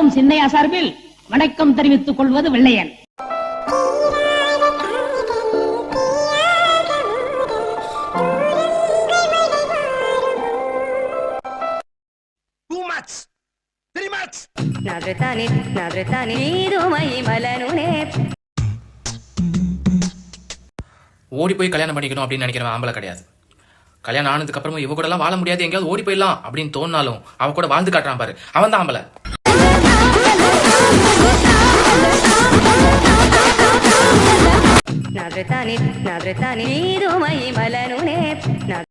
அனைவருக்கும் சின்னையா சார்பில் வணக்கம் தெரிவித்துக் கொள்வது வெள்ளையன் టూ మచ్ త్రీ మచ్ నవ్రతాని నవ్రతాని నీరుమై మలనునే ஓடி போய் கல்யாணம் பண்ணிக்கணும் அப்படின்னு நினைக்கிறவன் ஆம்பளை கிடையாது கல்யாணம் ஆனதுக்கு அப்புறமும் இவ கூட எல்லாம் வாழ முடியாது எங்கேயாவது ஓடி போயிடலாம் அப்படின்னு தோணினாலும் அவன் கூட வாழ்ந்து காட்டுறான் பாரு அவன் தான் ஆம்பளை నవ్రతాని నవ్రతాని నీరుమై మలనునే నవ్-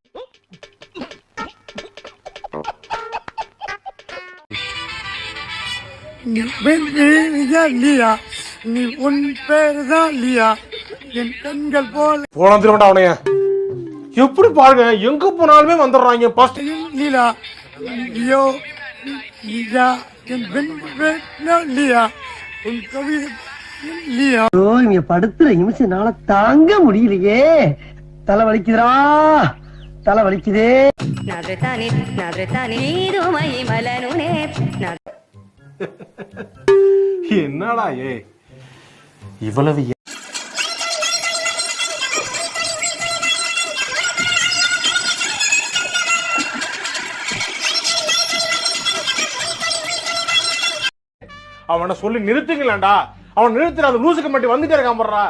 நீ வெண்ணிதான் இல்லையா நீ உன் பேர் தான் இல்லையா என் கண்கள் போல போலாம் திரும்ப அவனைய எப்படி பாருங்க எங்க போனாலுமே வந்துடுறாங்க ஃபர்ஸ்ட் லீலா ஐயோ லீலா என் பெண் பேர் தான் இல்லையா உன் கவிதை இல்லையா ஐயோ இங்க படுத்துற நிமிஷம்னால தாங்க முடியலையே. தலை வலிக்குதுரா தலை வலிக்குதே. என்னடா ஏ? இவ்வளவு அவனை சொல்லி நிறுத்துங்களேன்டா. அவன் நிறுத்துற அந்த லூசுக்கு மட்டும் வந்துட்டே இருக்கான் போடுறா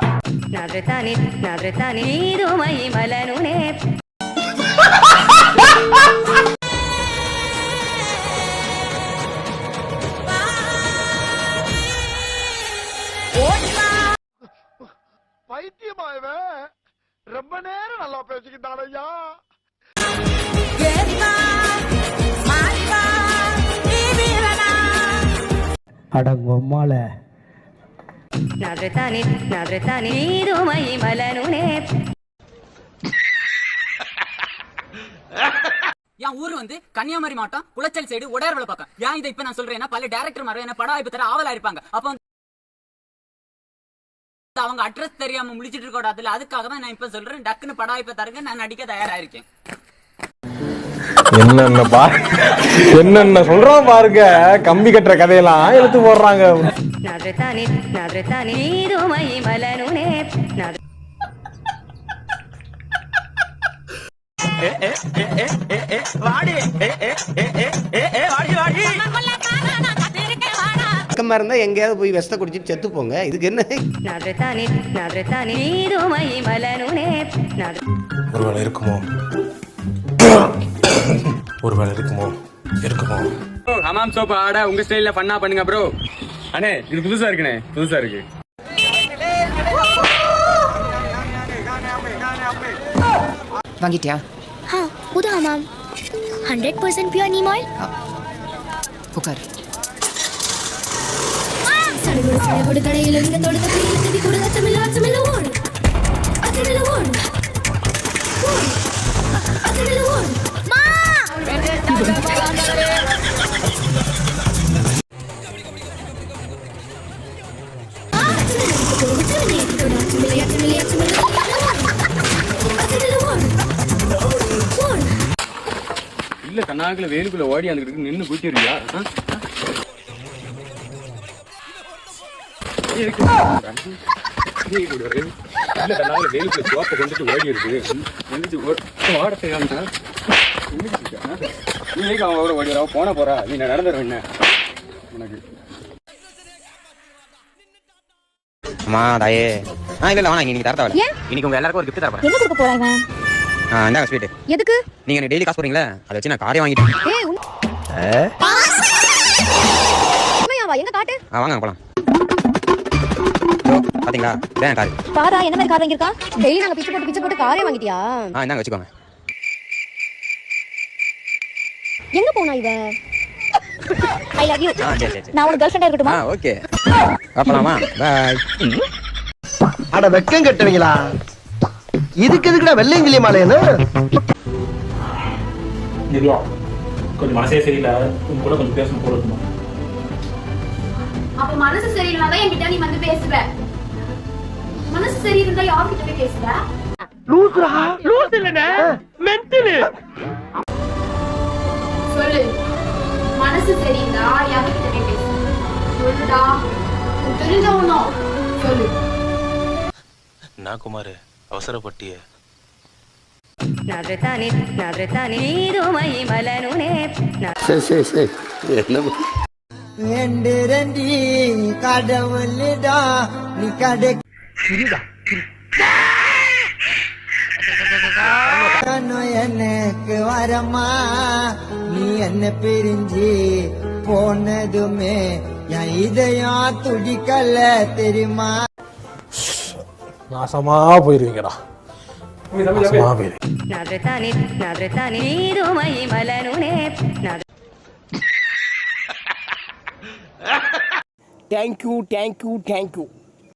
నవ్రతాని నవ్రతాని నీరుమై మలనునే பைத்தியமா இவன் ரொம்ப நேரம் நல்லா பேசிக்கிட்டான் ஐயா அடங்கொம்மால నవ్రతాని నవ్రతాని నీరుమై మలనునే என் ஊர் வந்து கன்னியாகுமரி மாவட்டம் குளச்சல் சைடு உடையார்வள பக்கம் ஏன் இதை இப்ப நான் சொல்றேன்னா பல டேரக்டர் மாதிரி என்ன படம் வாய்ப்பு தர ஆவலா இருப்பாங்க அப்ப வந்து அவங்க அட்ரஸ் தெரியாம முழிச்சிட்டு இருக்க கூடாதுல அதுக்காக தான் நான் இப்ப சொல்றேன் டக்குன்னு படம் வாய்ப்பு தருங்க நான் நடிக்க தயாரா இருக்கேன் என்னென்ன பா என்னென்ன சொல்றான் பாருங்க கம்பி கட்டுற கதையெல்லாம் எடுத்து போடுறாங்க నవ్రతాని నవ్రతాని నీరుమై మలనునే నవ్- பக்கமா இருந்தா எங்கேயாவது போய் விஷத்தை குடிச்சிட்டு செத்து போங்க இதுக்கு என்ன నవ్రతాని నవ్రతాని నీరుమై మలనునే నవ్- ஒருவேளை இருக்குமோ ஒருவேளை இருக்குமோ இருக்குமோ ஹமாம் சோப் ஆட உங்க ஸ்டைல்ல பண்ணா பண்ணுங்க ப்ரோ அண்ணே இது புதுசா இருக்குண்ணே புதுசா இருக்கு. வாங்கிட்டியா? ஹா புதா ma'am hundred percent pure neem oil உட்கார். தமிழ் இல்ல கண்ணாக்குல வேலுக்குள்ள ஓடி அந்த நின்னு குடிச்சிருக்கியா இல்ல கண்ணாக்குல வேலுக்குள்ள சோப்பை கொண்டுட்டு ஓடி இருக்கு. எந்திரிச்சு ஓட செய்யாம நீ அவன் அவரை ஓடி வரா போன போறா. நீ நான் நடந்துடும் என்ன? உனக்கு. அம்மா தாயே. ஆ இல்ல இல்ல வேணாம் இன்னைக்கு தர தேவையில்ல இன்னைக்கு உங்க எல்லாருக்கும் ஒரு gift தர போறேன் என்ன கொடுக்க போறாங்க இந்தாங்க ஸ்வீட் எதுக்கு? நீங்க எனக்கு டெய்லி காசு போறீங்களா அதை வச்சு நான் காரே வாங்கிட்டேன். ஏய் உண்மையாவா? எங்க காட்டு? ஆ வாங்க போலாம். பாத்தீங்களா? இதான் காரு. காரா என்ன மாதிரி கார் வாங்கியிருக்கா? டெய்லி நாங்க பிச்சை போட்டு பிச்சை போட்டு காரே வாங்கிட்டியா? ஆ இந்தாங்க வச்சுக்கோங்க. எங்க போனா இவ? ஐ லவ் யூ ஆ சரி சரி சரி. நான் உனக்கு கேர்ள் ஃப்ரெண்டா ஆ இருக்கட்டுமா ஓகே அப்பலாமா பாய் அட வெக்கம் கட்டுவீங்களா? இதுக்கு எதுக்குடா வெள்ளையங்கிலி மாலையன்னு திவ்யா கொஞ்சம் மனசே சரியில்லை உன் கூட கொஞ்சம் பேசணும் போல இருக்குமா? அப்ப மனசு சரியில்லைன்னா தான் என்கிட்ட நீ வந்து பேசுவ. மனசு சரியிருந்தா யார்கிட்ட போய் பேசுவ? லூசுரா லூசு இல்லனே மென்டல் சொல்லு. மனசு சரியிருந்தா யார்கிட்ட போய் பேசுவ? சொல்லுடா. தெரிஞ்சவனோ சொல்லு. நான் குமாரு నీదు మహిమలనునే నా- சரி சரி சரி என்ன ரெண்டு ரெண்டி கடவுள்டா நீ கடை எனக்கு வரமா நீ என்ன பிரிஞ்சு போனதுமே என் இதயம் துடிக்கல தெரியுமா നാശമാ പോയിരിക്കടാ. നാശമാ പോയി. Thank you thank you thank you